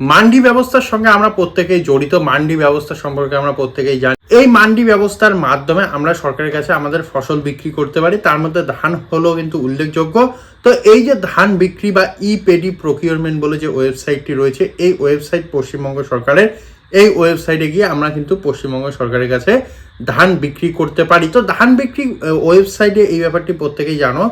মান্ডি ব্যবস্থার সঙ্গে আমরা প্রত্যেকেই জড়িত, মান্ডি ব্যবস্থা সম্পর্কে আমরা প্রত্যেকেই জানি। এই মান্ডি ব্যবস্থার মাধ্যমে আমরা সরকারের কাছে আমাদের ফসল বিক্রি করতে পারি, তার মধ্যে ধান হলো কিন্তু উল্লেখযোগ্য। তো এই যে ধান বিক্রি বা ই পেডি প্রকিউরমেন্ট বলে যে ওয়েবসাইটটি রয়েছে, এই ওয়েবসাইট পশ্চিমবঙ্গ সরকারের। এই ওয়েবসাইটে গিয়ে আমরা কিন্তু পশ্চিমবঙ্গ সরকারের কাছে ধান বিক্রি করতে পারি। তো ধান বিক্রি ওয়েবসাইটে এই ব্যাপারটি প্রত্যেকেই জানো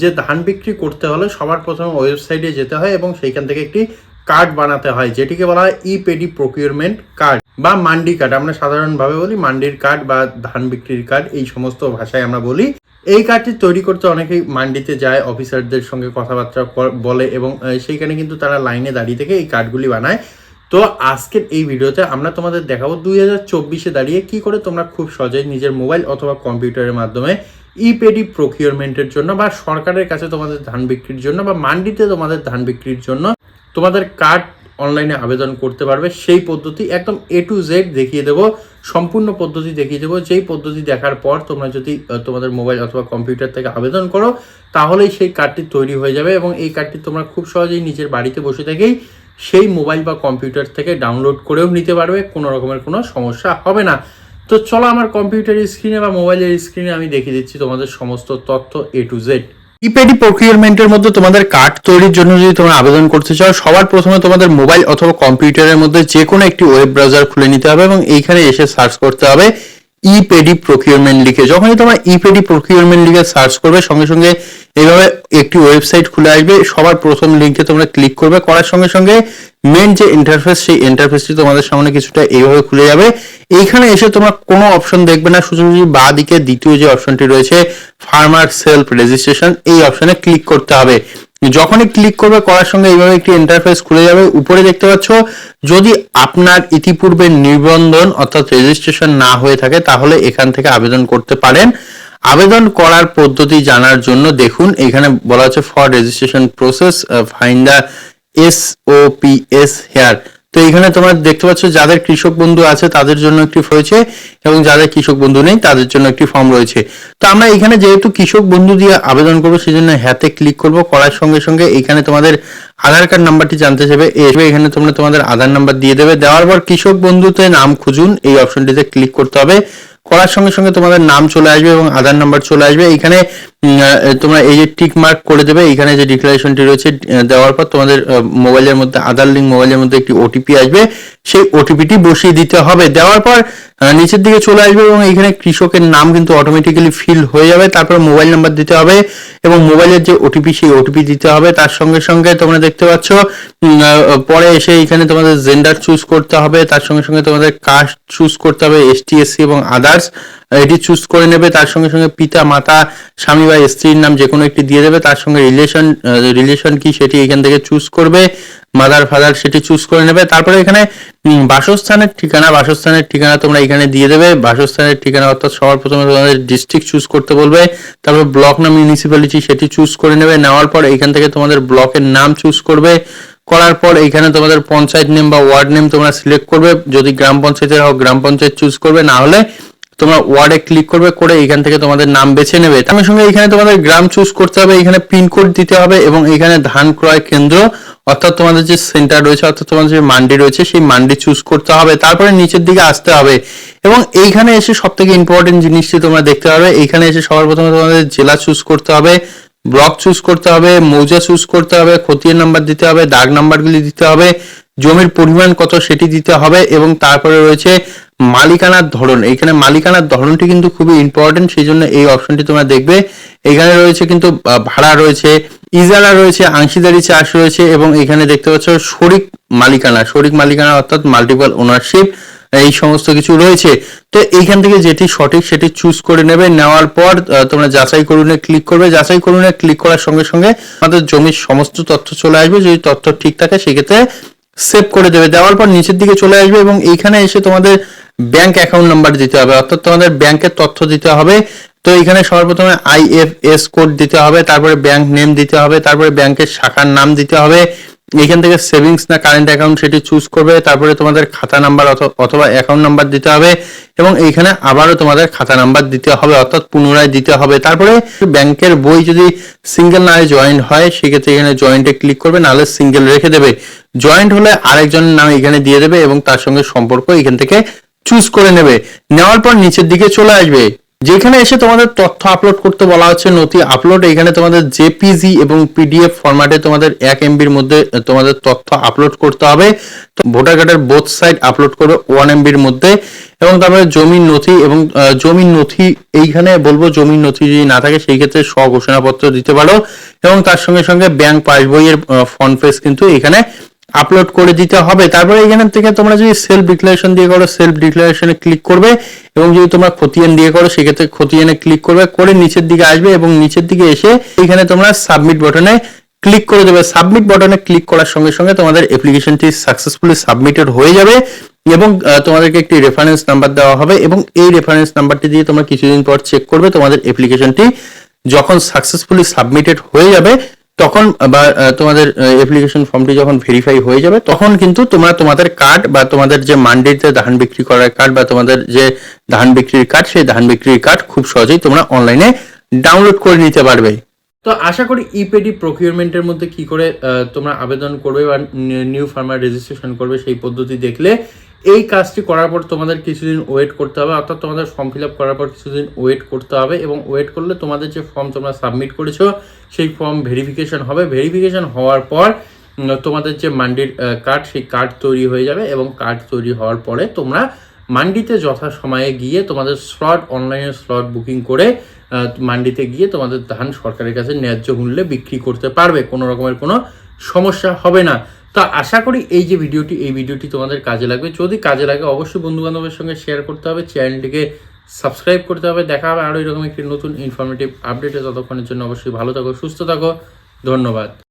যে ধান বিক্রি করতে হলে সবার প্রথমে ওয়েবসাইটে যেতে হয় এবং সেইখান থেকে একটি কার্ড বানাতে হয়, যেটিকে বলা হয় ই পেডি প্রকিউরমেন্ট কার্ড বা মান্ডি কার্ড আমরা সাধারণভাবে বলি মান্ডির কার্ড বা ধান বিক্রির কার্ড এই সমস্ত ভাষায় আমরা বলি। এই কার্ডটি তৈরি করতে অনেকেই মান্ডিতে যায় অফিসারদের সঙ্গে কথাবার্তা বলে এবং সেইখানে কিন্তু তারা লাইনে দাঁড়িয়ে থেকে এই কার্ডগুলি বানায়। তো আজকের এই ভিডিওতে আমরা তোমাদের দেখাবো দুই হাজার চব্বিশে দাঁড়িয়ে কি করে তোমরা খুব সহজেই নিজের মোবাইল অথবা কম্পিউটারের মাধ্যমে ইপেডি প্রকিউরমেন্টের জন্য বা সরকারের কাছে তোমাদের ধান বিক্রির জন্য বা মান্ডিতে তোমাদের ধান বিক্রির জন্য তোমাদের কার্ড অনলাইনে আবেদন করতে পারবে, সেই পদ্ধতি একদম এ টু জেড দেখিয়ে দেবো, সম্পূর্ণ পদ্ধতি দেখিয়ে দেবো, যেই পদ্ধতি দেখার পর তোমরা যদি তোমাদের মোবাইল অথবা কম্পিউটার থেকে আবেদন করো, তাহলেই সেই কার্ডটি তৈরি হয়ে যাবে এবং এই কার্ডটি তোমরা খুব সহজেই নিজের বাড়িতে বসে থেকেই সেই মোবাইল বা কম্পিউটার থেকে ডাউনলোড করেও নিতে পারবে, কোনো রকমের কোনো সমস্যা হবে না। তো চলো আমার কম্পিউটারের স্ক্রিনে বা মোবাইলের স্ক্রিনে আমি দেখিয়ে দিচ্ছি তোমাদের সমস্ত তথ্য এ টু জেড ইপেডি প্রক্রিয়ারমেন্টের মধ্যে তোমাদের কার্ড তৈরির জন্য যদি তোমরা আবেদন করতে চাও, সবার প্রথমে তোমাদের মোবাইল অথবা কম্পিউটারের মধ্যে যে কোনো একটি ওয়েব ব্রাউজার খুলে নিতে হবে এবং এইখানে এসে সার্চ করতে হবে ইপেডি প্রকিউরমেন্ট লিখে। যখনই তোমরা ইপেডি প্রকিউরমেন্ট লিখে সার্চ করবে, সঙ্গে সঙ্গে এইভাবে একটি ওয়েবসাইট খুলে আসবে। সবার প্রথম লিঙ্কে তোমরা ক্লিক করবে। করার সঙ্গে সঙ্গে মেন যে ইন্টারফেস সেই ইন্টারফেসটি তোমাদের সামনে কিছুটা এইভাবে খুলে যাবে। এইখানে এসে তোমরা কোনো অপশন দেখবে না সোজাসুজি বা দিকে দ্বিতীয় যে অপশনটি রয়েছে ফার্মার সেলফ রেজিস্ট্রেশন এই অপশনে ক্লিক করতে হবে। যখনই ক্লিক করবে, করার সঙ্গে এইভাবে একটি ইন্টারফেস খুলে যাবে। উপরে দেখতে পাচ্ছ, যদি আপনার ইতিপূর্বে নিবন্ধন অর্থাৎ রেজিস্ট্রেশন না হয়ে থাকে, তাহলে এখান থেকে আবেদন করতে পারেন। আবেদন করার পদ্ধতি জানার জন্য দেখুন, এখানে বলা হচ্ছে for registration process find the S O P S here তো এখানে তোমরা দেখতে পাচ্ছ যাদের কৃষক বন্ধু আছে, তাদের জন্য একটি রয়েছে এবং যাদের কৃষক বন্ধু নেই, তাদের জন্য একটি ফর্ম রয়েছে। তো আমরা এখানে যেহেতু কৃষক বন্ধু দিয়ে আবেদন করব সেই জন্য হ্যাতে ক্লিক করব। করার সঙ্গে সঙ্গে এখানে তোমাদের আধার কার্ড নাম্বারটি জানতে চাইবে। এসবে এখানে তোমরা তোমাদের আধার নাম্বার দিয়ে দেবে। দেওয়ার পর কৃষক বন্ধুতে নাম খুঁজুন, এই অপশনটিতে ক্লিক করতে হবে। করার সঙ্গে সঙ্গে তোমাদের নাম চলে আসবে এবং আধার নাম্বার চলে আসবে। এখানে তোমরা এই যে টিক মার্ক করে দেবে এখানে যে ডিক্লারেশনটি রয়েছে দেওয়ার পর তোমাদের মোবাইলের মধ্যে, আধার লিঙ্ক মোবাইলের মধ্যে একটি ওটিপি আসবে। সেই ওটিপিটি বসিয়ে দিতে হবে। দেওয়ার পর নিচের দিকে চলে আসবে এবং এখানে কৃষকের নাম কিন্তু অটোমেটিক্যালি ফিল হয়ে যাবে। তারপর মোবাইল নাম্বার দিতে হবে এবং মোবাইলের যে ওটিপি সেই ওটিপি দিতে হবে। তার সঙ্গে সঙ্গে তোমরা দেখতে পাচ্ছ পরে এসে এখানে তোমাদের জেন্ডার চুজ করতে হবে। তার সঙ্গে সঙ্গে তোমাদের কাস্ট চুজ করতে হবে এসটি এসসি এবং আদার্স এটি চুজ করে নেবে। তার সঙ্গে সঙ্গে পিতা, মাতা, স্বামী বা স্ত্রীর নাম যে কোনো একটি দিয়ে দেবে। তার সঙ্গে রিলেশন রিলেশন কি সেটি এখান থেকে চুজ করবে। মাদার ফাদার সেটি চুজ করে নেবে। তারপরে এখানে বাসস্থানের ঠিকানা বাসস্থানের ঠিকানা তোমরা এখানে দিয়ে দেবে। বাসস্থানের ঠিকানা অর্থাৎ সবার প্রথমে তোমাদের ডিস্ট্রিক্ট চুজ করতে বলবে। তারপর ব্লক না মিউনিসিপ্যালিটি সেটি চুজ করে নেবে। নেওয়ার পর এখান থেকে তোমাদের ব্লকের নাম চুজ করবে। করার পর এখানে তোমাদের পঞ্চায়েত নেম বা ওয়ার্ড নেম তোমরা সিলেক্ট করবে। যদি গ্রাম পঞ্চায়েতের হোক গ্রাম পঞ্চায়েত চুজ করবে। না হলে তোমরা ওয়ার্ডে ক্লিক করবে, করে এখান থেকে তোমাদের নাম বেছে নেবে। তার সঙ্গে এখানে তোমাদের গ্রাম চুজ করতে হবে, এখানে পিনকোড দিতে হবে এবং এখানে ধান ক্রয় কেন্দ্র, অর্থাৎ তোমাদের যে সেন্টার রয়েছে, অর্থাৎ তোমাদের যে মান্ডি রয়েছে, সেই মান্ডি চুজ করতে হবে। তারপরে নিচের দিকে আসতে হবে এবং এইখানে এসে সব থেকে ইম্পর্টেন্ট জিনিসটি তোমরা দেখতে পাবে। এইখানে এসে সবার প্রথমে তোমাদের জেলা চুজ করতে হবে ব্লক চুজ করতে হবে, মৌজা চুজ করতে হবে, খতিয়ান নাম্বার দিতে হবে, দাগ নাম্বারগুলি দিতে হবে, জমির পরিমাণ কত সেটি দিতে হবে এবং তারপরে রয়েছে মালিকানার ধরন এখানে মালিকানার ধরনটি কিন্তু খুবই ইম্পর্টেন্ট সেই জন্য এই অপশনটি তোমরা দেখবে। এখানে রয়েছে কিন্তু ভাড়া রয়েছে, ইজারা রয়েছে, অংশীদারি চাষ রয়েছে, এবং এখানে দেখতে পাচ্ছ শরিক মালিকানা শরিক মালিকানা অর্থাৎ মাল্টিপল ওনারশিপ এই সমস্ত কিছু রয়েছে। তো এইখান থেকে যেটি সঠিক সেটি চুজ করে নেবে, নেওয়ার পর তোমরা যাচাই করুনে ক্লিক করবে। যাচাই করুনে ক্লিক করার সঙ্গে সঙ্গে আমাদের জমির সমস্ত তথ্য চলে আসবে। যদি তথ্য ঠিক থাকে, সেক্ষেত্রে সেভ করে দেবে। দেওয়ার পর নিচের দিকে চলে আসবে, এবং এইখানে এসে তোমাদের ব্যাংক অ্যাকাউন্ট নাম্বার দিতে হবে, অর্থাৎ তোমাদের ব্যাংকের তথ্য দিতে হবে। তো এখানে সর্বপ্রথমে আইএফএস কোড দিতে হবে, তারপরে ব্যাংক নেম দিতে হবে, তারপরে ব্যাংকের শাখার নাম দিতে হবে। এখান থেকে সেভিংস না কারেন্ট অ্যাকাউন্ট সেটি চুজ করবে, তারপরে তোমাদের খাতা নাম্বার অথবা অ্যাকাউন্ট নাম্বার দিতে হবে, এবং এইখানে আবারও তোমাদের খাতা নাম্বার দিতে হবে, অর্থাৎ পুনরায় দিতে হবে। তারপরে ব্যাংকের বই যদি সিঙ্গেল না জয়েন্ট হয়, সেক্ষেত্রে এখানে জয়েন্টে ক্লিক করবে, নাহলে সিঙ্গেল রেখে দেবে। জয়েন্ট হলে আরেকজনের নাম এখানে দিয়ে দেবে, এবং তার সঙ্গে সম্পর্ক এখান থেকে চুজ করে নেবে। নেওয়ার পর নিচের দিকে চলে আসবে। যেখানে এসে তোমাদের তথ্য আপলোড করতে বলা হচ্ছে, নথি আপলোড এখানে তোমাদের জেপিজি এবং পিডিএফ ফরম্যাটে তোমাদের এক এমবির মধ্যে তোমাদের তথ্য আপলোড করতে হবে। তো ভোটার কার্ডের বোথ সাইড আপলোড করবে ওয়ান এমবির মধ্যে। এবং তারপরে জমির নথি এবং জমির নথি, এইখানে বলব জমির নথি যদি না থাকে, সেই ক্ষেত্রে স্বঘোষণাপত্র দিতে পারো। এবং তার সঙ্গে সঙ্গে ব্যাংক পাসবইয়ের ফ্রন্ট পেজ কিন্তু এখানে আপলোড করে দিতে হবে। তারপরে এখান থেকে তোমরা যদি সেলফ ডিক্লারেশন দিয়ে করো সেলফ ডিক্লারেশনে ক্লিক করবে এবং যদি তোমরা খতিয়ান দিয়ে করো, সেক্ষেত্রে খতিয়ানে ক্লিক করবে, করে নিচের দিকে আসবে এবং নিচের দিকে এসে এখানে তোমরা সাবমিট বাটনে ক্লিক করে দেবে। সাবমিট বাটনে ক্লিক করার সঙ্গে সঙ্গে তোমাদের অ্যাপ্লিকেশনটি সাকসেসফুলি সাবমিটেড হয়ে যাবে এবং তোমাদেরকে একটি রেফারেন্স নাম্বার দেওয়া হবে এবং এই রেফারেন্স নাম্বারটি দিয়ে তোমরা কিছুদিন পর চেক করবে তোমাদের অ্যাপ্লিকেশনটি যখন সাকসেসফুলি সাবমিটেড হয়ে যাবে। তখন বা তোমাদের অ্যাপ্লিকেশন ফর্মটি যখন ভেরিফাই হয়ে যাবে, তখন কিন্তু তোমরা তোমাদের কার্ড বা তোমাদের যে মান্ডিতে ধান বিক্রি করার কার্ড বা তোমাদের যে ধান বিক্রির কার্ড সেই ধান বিক্রির কার্ড খুব সহজেই তোমরা অনলাইনে ডাউনলোড করে নিতে পারবে। তো আশা করি ইপেডি প্রকিউরমেন্টের মধ্যে কি করে তোমরা আবেদন করবে বা নিউ ফার্মার রেজিস্ট্রেশন করবে সেই পদ্ধতি দেখলে, এই কাজটি করার পর তোমাদের কিছুদিন ওয়েট করতে হবে, অর্থাৎ তোমাদের ফর্ম ফিল আপ করার পর কিছুদিন ওয়েট করতে হবে এবং ওয়েট করলে তোমাদের যে ফর্ম তোমরা সাবমিট করেছ সেই ফর্ম ভেরিফিকেশন হবে। ভেরিফিকেশন হওয়ার পর তোমাদের যে মান্ডির কার্ড সেই কার্ড তৈরি হয়ে যাবে এবং কার্ড তৈরি হওয়ার পরে তোমরা মান্ডিতে যথা সময়ে গিয়ে তোমাদের স্লট অনলাইনে স্লট বুকিং করে মান্ডিতে গিয়ে তোমাদের ধান সরকারের কাছে ন্যায্য মূল্যে বিক্রি করতে পারবে। কোনো রকমের কোনো সমস্যা হবে না। তো আশা করি এই যে ভিডিওটি, এই ভিডিওটি তোমাদের কাজে লাগবে। যদি কাজে লাগে, অবশ্যই বন্ধু বান্ধবের সঙ্গে শেয়ার করতে হবে। চ্যানেলটিকে সাবস্ক্রাইব করতে হবে, দেখা হবে আরও এরকম একটি নতুন ইনফরমেটিভ আপডেটে ততক্ষণের জন্য অবশ্যই ভালো থাকো, সুস্থ থাকো, ধন্যবাদ।